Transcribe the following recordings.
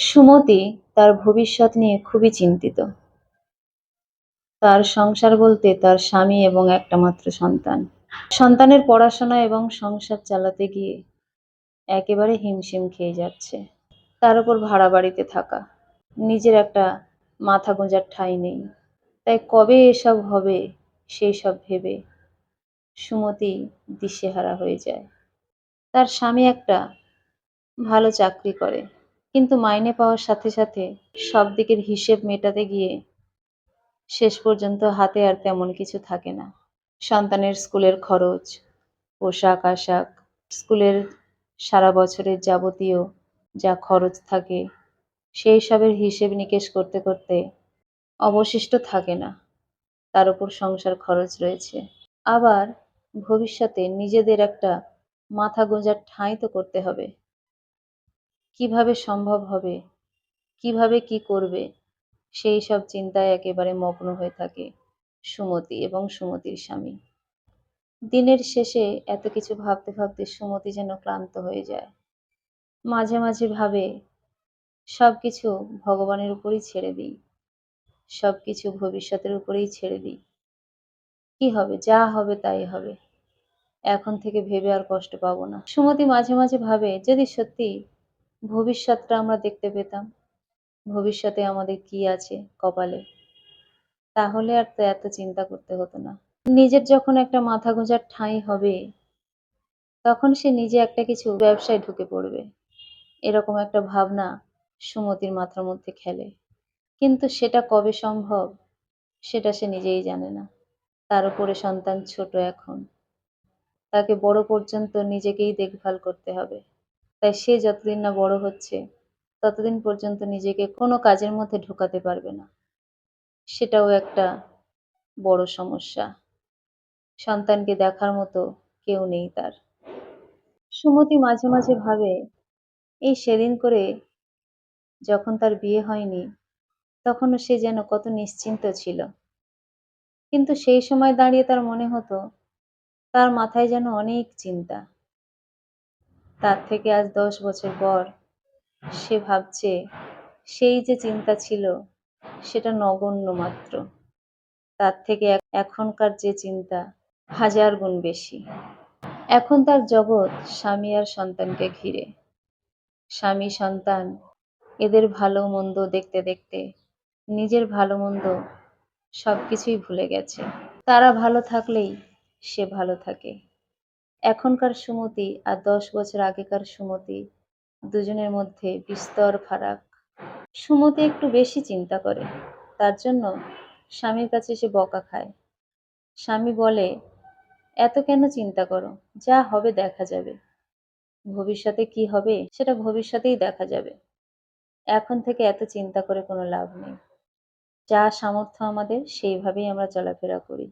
সুমতি তার ভবিষ্যৎ নিয়ে খুবই চিন্তিত। তার সংসার বলতে তার স্বামী এবং একটা মাত্র সন্তান। সন্তানের পড়াশোনা এবং সংসার চালাতে গিয়ে একেবারে হিমশিম খেয়ে যাচ্ছে। তার উপর ভাড়া বাড়িতে থাকা। নিজের একটা মাথা গোঁজার ঠাঁই নেই। তাই কবে এসব হবে সেই সব ভেবে সুমতি দিশেহারা হয়ে যায়। তার স্বামী একটা ভালো চাকরি করে। কিন্তু মাইনে পাওয়ার সাথে সাথে সব দিকের হিসেব মেটাতে গিয়ে শেষ পর্যন্ত হাতে আর তেমন কিছু থাকে না। সন্তানের স্কুলের খরচ, পোশাক আশাক, স্কুলের সারা বছরের যাবতীয় যা খরচ থাকে, সেই সবের হিসেব নিকেশ করতে করতে অবশিষ্ট থাকে না। তার উপর সংসার খরচ রয়েছে। আবার ভবিষ্যতে নিজেদের একটা মাথা গোঁজার ঠাঁই তো করতে হবে। কীভাবে সম্ভব হবে? কীভাবে কি করবে? সেই সব চিন্তায় একেবারে মগ্ন হয়ে থাকে সুমতি এবং সুমতির স্বামী। দিনের শেষে এত কিছু ভাবতে ভাবতে সুমতি যেন ক্লান্ত হয়ে যায়। মাঝে মাঝে ভাবে সব কিছু ভগবানের উপরই ছেড়ে দিই। সব কিছু ভবিষ্যতের উপরেই ছেড়ে দিই। কি হবে? যা হবে তাই হবে। এখন থেকে ভেবে আর কষ্ট পাবো না। সুমতি মাঝে মাঝে ভাবে, যদি সত্যি ভবিষ্যৎটা আমরা দেখতে পেতাম। ভবিষ্যতে আমাদের কি আছে কপালে? তাহলে আর তো এত চিন্তা করতে হতো না। নিজের যখন একটা মাথা গোঁজার ঠাঁই হবে, তখন সে নিজে একটা কিছু ব্যবসায় ঢুকে পড়বে। এরকম একটা ভাবনা সুমতির মাথার মধ্যে খেলে। কিন্তু সেটা কবে সম্ভব, সেটা সে নিজেই জানে না। তার উপরে সন্তান ছোট এখন। তাকে বড় পর্যন্ত নিজেকেই দেখভাল করতে হবে। তাই সে যতদিন না বড় হচ্ছে, ততদিন পর্যন্ত নিজেকে কোনো কাজের মধ্যে ঢোকাতে পারবে না। সেটাও একটা বড় সমস্যা। সন্তানকে দেখার মতো কেউ নেই তার। সুমতি মাঝে মাঝে ভাবে, এই সেদিন করে যখন তার বিয়ে হয়নি, তখনও সে যেন কত নিশ্চিন্ত ছিল। কিন্তু সেই সময় দাঁড়িয়ে তার মনে হতো, তার মাথায় যেন অনেক চিন্তা। তার থেকে আজ দশ বছর পর সে ভাবছে সেই যে চিন্তা ছিল, সেটা নগণ্য মাত্র। তার থেকে এখনকার যে চিন্তা হাজার গুণ বেশি। এখন তার জগৎ স্বামী আর সন্তানকে ঘিরে। স্বামী, সন্তান এদের ভালো মন্দ দেখতে দেখতে, নিজের ভালো মন্দ সব কিছুই ভুলে গেছে। তারা ভালো থাকলেই সে ভালো থাকে। এখনকার সুমতি আর দশ বছর আগেকার সুমতি দুজনের মধ্যে বিস্তর ফারাক। সুমতি একটু বেশি চিন্তা করে, তার জন্য স্বামীর কাছে সে বকা খায়। স্বামী বলে, এত কেন চিন্তা করো? যা হবে দেখা যাবে। ভবিষ্যতে কি হবে সেটা ভবিষ্যতেই দেখা যাবে। এখন থেকে এত চিন্তা করে কোনো লাভ নেই। যা সামর্থ্য আমাদের, সেইভাবেই আমরা চলাফেরা করি।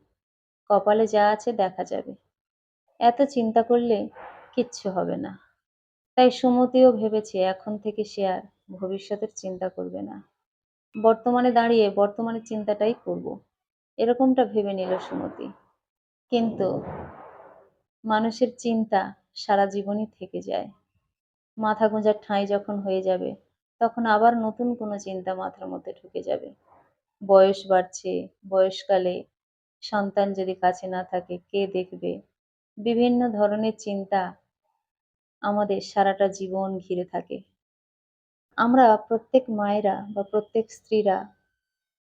কপালে যা আছে দেখা যাবে। এত চিন্তা করলে কিচ্ছু হবে না। তাই সুমতিও ভেবেছে এখন থেকে সে আর ভবিষ্যতের চিন্তা করবে না। বর্তমানে দাঁড়িয়ে বর্তমানের চিন্তাটাই করব। এরকমটা ভেবে নিল সুমতি। কিন্তু মানুষের চিন্তা সারা জীবনই থেকে যায়। মাথা গোঁজার ঠাঁই যখন হয়ে যাবে, তখন আবার নতুন কোনো চিন্তা মাথার মধ্যে ঢুকে যাবে। বয়স বাড়ছে, বয়সকালে সন্তান যদি কাছে না থাকে, কে দেখবে? বিভিন্ন ধরনের চিন্তা আমাদের সারাটা জীবন ঘিরে থাকে। আমরা প্রত্যেক মায়েরা বা প্রত্যেক স্ত্রীরা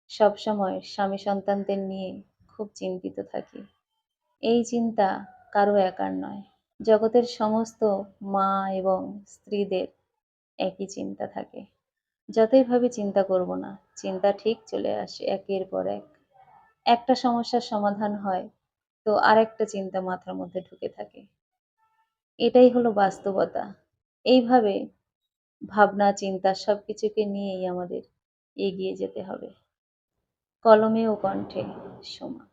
সবসময় স্বামী সন্তানদের নিয়ে খুব চিন্তিত থাকি। এই চিন্তা কারও একার নয়। জগতের সমস্ত মা এবং স্ত্রীদের একই চিন্তা থাকে। যতই ভাবে চিন্তা করব না, চিন্তা ঠিক চলে আসে একের পর এক। একটা সমস্যার সমাধান হয় তো আরেকটা চিন্তা মাথার মধ্যে ঢুকে থাকে। এটাই হলো বাস্তবতা। এইভাবে ভাবনা, চিন্তা সব কিছুকে নিয়েই আমাদের এগিয়ে যেতে হবে। কলমে ও কণ্ঠে সোমা।